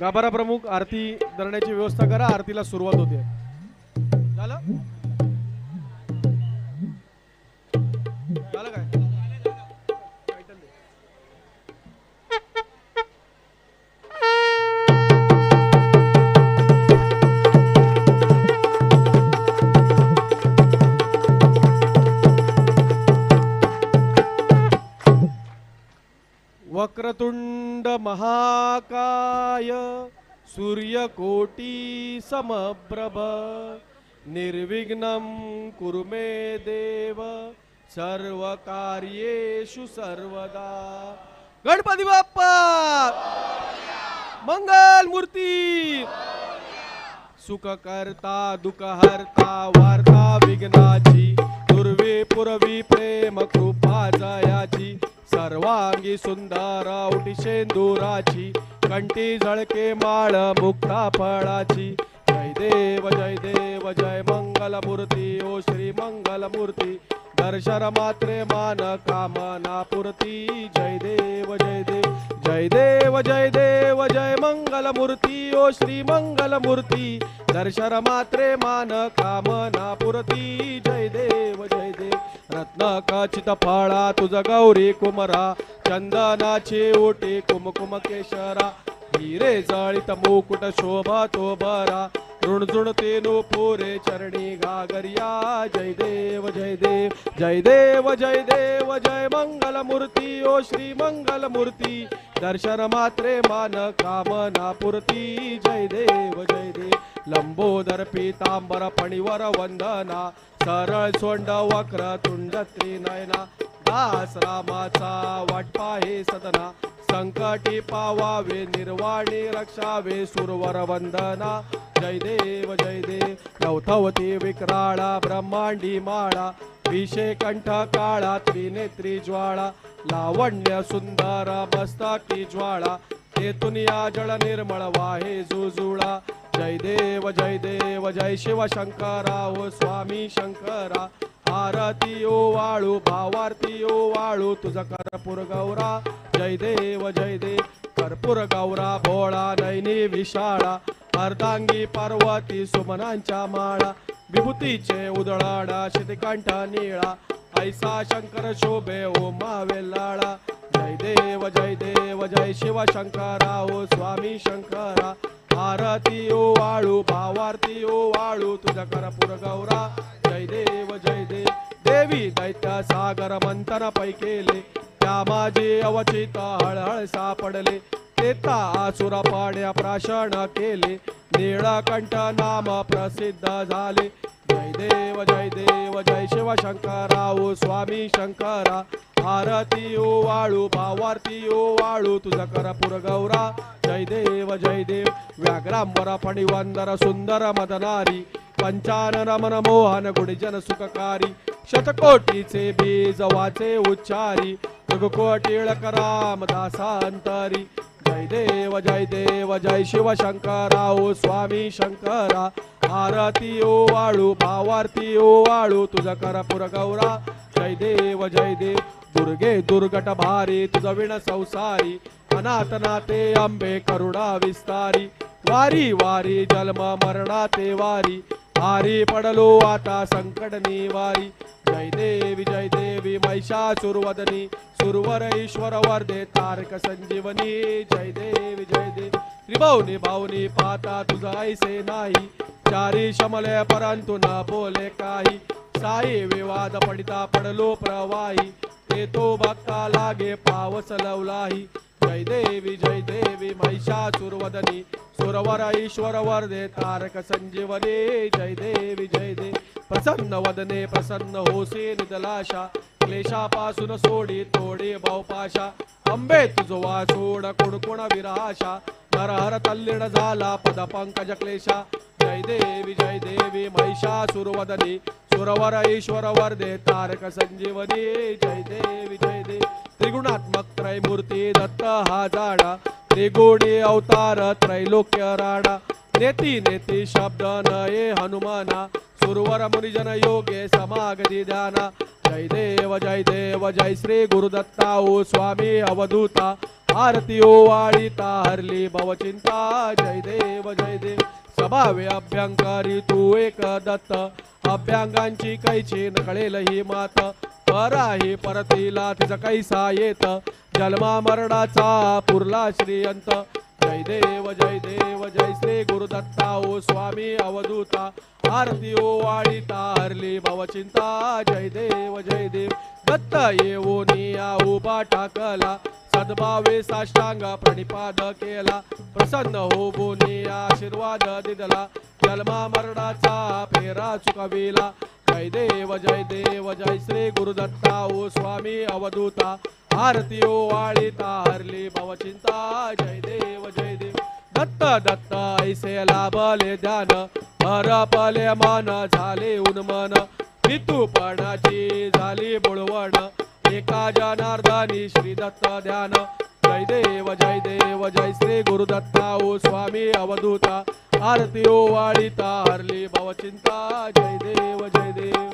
गाभारा प्रमुख आरती धरण्याची व्यवस्था करा आरतीला सुरुवात होते. झालं? वक्रतुंड महाकाय सूर्यकोटी समप्रभ। निर्विघ्नं कुरु मे देव सर्व कार्येषु सर्वदा। गणपती बाप्पा! मंगल मूर्ती! सुख करता दुःख हरता वार्ता विघ्नाची दुर्वी पुरवी प्रेम कृपा जयाची सर्वांगी सुंदर उठी शेंदुराची कंटी झळके माळ मुक्ता फळाची. जय देव जय देव जय मंगल मूर्ती ओ श्री मंगल मूर्ती दर्शन मात्रे मान कामना पुरती. जय देव जय देव जय देव जय देव जय मंगल मूर्ती ओ श्री मंगल मूर्ती दर्शन मात्रे मान कामना पुरती. जय देव जय देव रत्ना काचित फाळा तुझ गौरी कुमरा चंदनाची ओटी कुमकुम केशरा. हिरे जाळीत मुकुट शोभा तो बरा. ऋणझुणते नो पोरे चरणी गागरिया जय देव जय देव जय देव जय देव जय मंगल मूर्ती ओ श्री मंगल मूर्ती दर्शन मात्रे मान कामना पुरती. जय देव जय देव. लंबोदर पीतांबर फणीवर वंदना. सरळ सोंड वक्र तुंड त्रिनयना. दास रामाचा वाटपा हे सदना. संकटी पावावे निर्वाणी रक्षावे सुरवर वंदना. जय देव जय देव. नवथवती विक्राळा ब्रह्मांडी माळा. विषे कंठ काळा त्रिनेत्री ज्वाळा लावण्य सुंदर की ज्वाळा तेथून या जळ निर्मळ वाहे जुजुळा. जय देव जय देव जय शिव शंकरा ओ स्वामी शंकरा. आरती ओ वाळू भावार्थी ओ वाळू तुझा कर्पूर गौरा. जय देव जय देव कर्पूर गौरा भोळा नैनी विशाळा. अर्धांगी पार्वती सुमनांच्या माळा. विभूतीचे उदळाडा शितिकंठ निळा. ऐसा शंकर शोभे ओमा वेल्लाळा जय देव जय देव जय शिव शंकरा ओ स्वामी शंकरा. आरती ओ वाळू भावारती ओ वाळू तुझा करपूर गौरा. जय देव जय देव देवी दैत्य सागर मंथन पैकेले. त्या माझे अवचित हळहळ सापडले. तेता आसुरा पाण्या प्राशन केले. निळकंठ नाम प्रसिद्ध झाले. जय देव जय देव जय शिव शंकराओ स्वामी शंकरा. आरती ओ वाळू भावारती ओ वाळू तुझा करपूर गौरा. जय देव जय देव व्याघ्रांबर फणिवंदर सुंदर मदनारी. पंचानन मन मोहन गुणजन सुखकारी. शतकोटीचे बीज वाचे उच्चारी. टिळक रामदासांतरी जय देव जय देव जय शिव शंकरा ओ स्वामी शंकरा. आरती ओ वाळू भावारती ओ वाळू तुझा करपुर गौरा. जय देव जय देव दुर्गे दुर्गट भारी तुझा विण संसारी. अनाथ नाते अंबे करुणा विस्तारी. वारी वारी जन्म मरणा ते वारी. भारी पडलो आता संकट निवारी. जय देवी जय देवी महिषासुरवदनी सुरवर ईश्वर वर्धे तारक संजीवनी. जय देवी जय देवी. त्रिभावनी भावनी पाता तुझा ऐसे नाही. चारी शमले परंतु न बोले काही. साई विवाद पडिता पडलो प्रवाही. ते तो भक्ता लागे पावस लवलाही. जय देवी जय देवी महिषासुरवदनी. सुरवर ईश्वर वर्दे तारक संजीवने जय देवी जय दे. प्रसन्न वदने प्रसन्न होसे निदलाशा क्लेशापासून सोडी तोडे भावपाशा अंबे तुझवा सोड कुणकुण विराशा. नरहर तल्लीण झाला पद पंकज क्लेशा. जय देवी जय देवी महिषासुरवदनी सुरवर ईश्वर वर्दे तारक संजीवनी. जय देवी जय देवी त्रिगुणात्मक त्रयमूर्ती दत्त हा जाणा त्रिगुणी अवतार त्रैलोक्य राणा नेती नेती शब्द नये हनुमाना. सुरवर मुनिजन योगे समागती ध्याना. जय देव जय देव जय श्री गुरुदत्ता ओ स्वामी अवधूता. आरती ओ वाळीता हरली भवचिंता जय देव जय देव. सभावे अभ्यंकारी तू एक दत्त. अभ्यंगांची कैची नकळेल ही मात. पराही परतीला तिचा कैसा येत. जन्मा मरणाचा पुरला श्रीयंत जय देव जय देव जय श्री गुरुदत्ता ओ स्वामी अवधूता. आरती ओ वाळीता तारली भवचिंता जय देव जय देव. दत्त येऊनी निया उभा टाकला सद्भावे साष्टांग प्रणिपाद केला. प्रसन्न हो बोनी आशीर्वाद दिदला. जन्मा मरणाचा फेरा चुकविला. जय देव जय देव जय श्री गुरुदत्ता ओ स्वामी अवधूता. आरती ओ तारली हरली भवचिंता जय देव जय देव. दत्त दत्त ऐसे लाभले ध्यान हरपले मन झाले उन्मन. पितूपणाची झाली बुळवण. एका जनार्दनी श्री दत्त ध्यान. जय देव जय देव जय श्री गुरुदत्ता ओ स्वामी अवधूता. आरती ओ वाळीता हरली भवचिंता जय देव जय देव.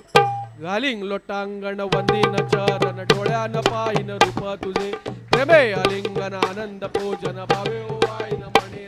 घालिंग लोटांगण वंदीन चरण डोळ्यान पाहिन रूप तुझे. प्रेमे अलिंगन आनंद पूजन भावे ओ वाईन म्हणे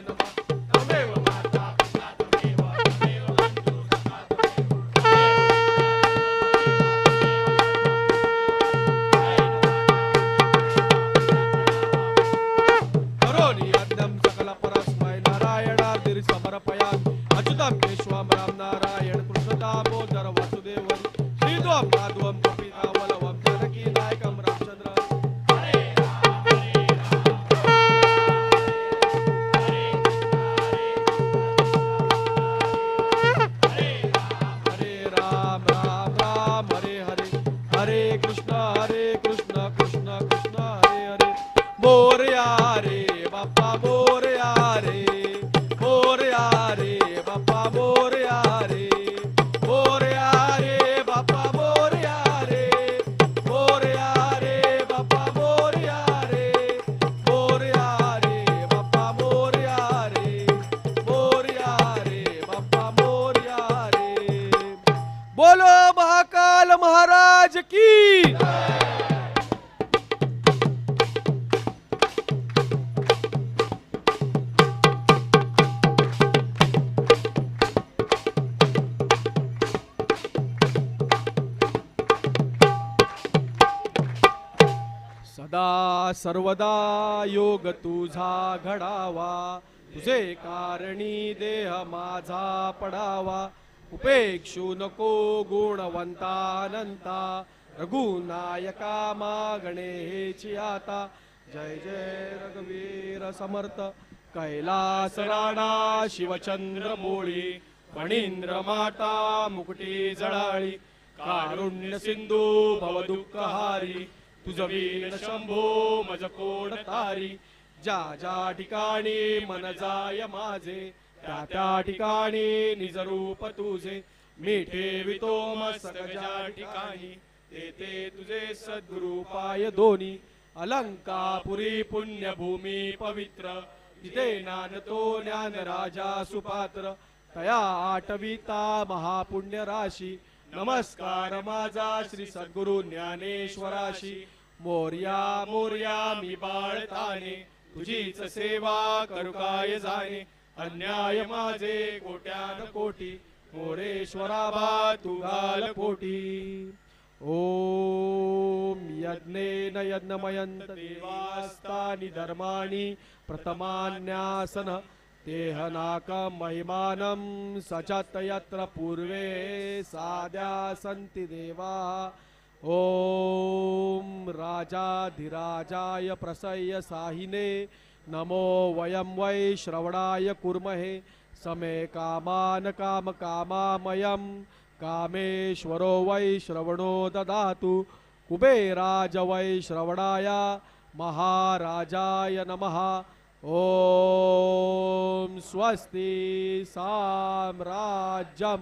की सदा सर्वदा योग तुझा घडावा. तुझे कारणी देह माझा पडावा. उपेक्षू नको गुणवंतानंता. रघुनायका मा गणेची आता. जय जय रघुवीर समर्थ. कैलास राणा शिवचंद्र मोळी फणींद्र माता मुकुटी जळाळी. कारुण्य सिंधू भवदुःखहारी तुझ वीर शंभो मज कोण तारी. ज्या ज्या ठिकाणी मन जाय माझे त्या त्या ठिकाणी निज रूप तुझे. मी ठेवितो मग ज्या ठिकाणी. तेथे तुझे सद्गुरु पाय दोन्ही. अलंकापुरी पुण्यभूमी पवित्र. तिथे नानतो ज्ञान राजा सुपात्र. तया आठविता महापुण्य राशी. नमस्कार माझा श्री सद्गुरु ज्ञानेश्वराशी. मोर्या मोर्या मी बाळताने. तुझीच सेवा करुकाय जाणे. अन्याय माझे कोट्यान कोटी. मोरेश्वराबा तू घाल कोटी. ॐ यज्ञेन यज्ञमयन्त देवास्तानि धर्माणि प्रथमान्यासन देहनाक महिमानं च यत्र पूर्वे साध्या सन्ति देवा। ॐ राजाधिराजाय प्रसय्य साहिने नमो वयं वै श्रवणाय कुर्महे समे कामान् कामकामामयम् कामेश्वरो वै श्रवणो ददातु। कुबेराज वै श्रवणाय महाराजाय नमः। ॐ स्वस्ति साम्राज्यं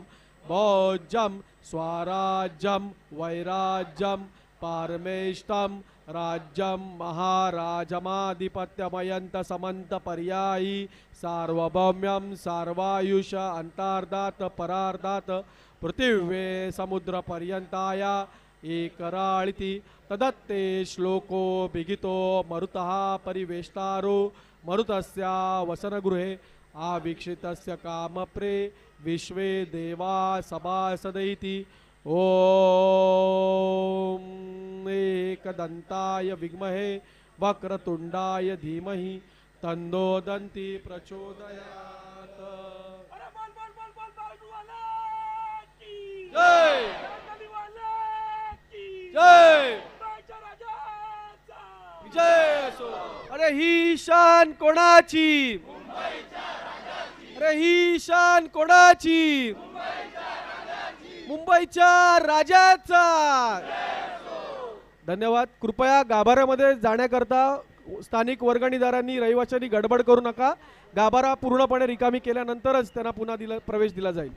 भोज्यं स्वराज्यं वैराज्यं पारमेष्टं राज्यं महाराजमाधिपत्यमयन्तसमन्तपर्यायी सार्वभौम्यं सार्वायुष अन्तार्दात् परार्दात् पृथिवे समुद्रपर्यंताया एकराळिति तदत्ते श्लोको बिगितो मरुतः परिवेष्टारो। मरुतस्य वसनगृहे आवीक्षितस्य कामप्रे विश्वे देवा सभासदैति। ॐ एकदन्ताय विद्महे वक्रतुण्डाय धीमहि तन्नो दन्ति प्रचोदयात्। जय। असो। अरे ही शान कोणाची? अरे ही शान कोणाची? मुंबईच्या राजाचा। धन्यवाद। कृपया गाभाऱ्यामध्ये जाण्याकरता स्थानिक वर्गणीदारांनी रहिवाशांनी गडबड करू नका. गाभारा पूर्णपणे रिकामी केल्यानंतरच त्यांना पुन्हा दिला प्रवेश दिला जाईल.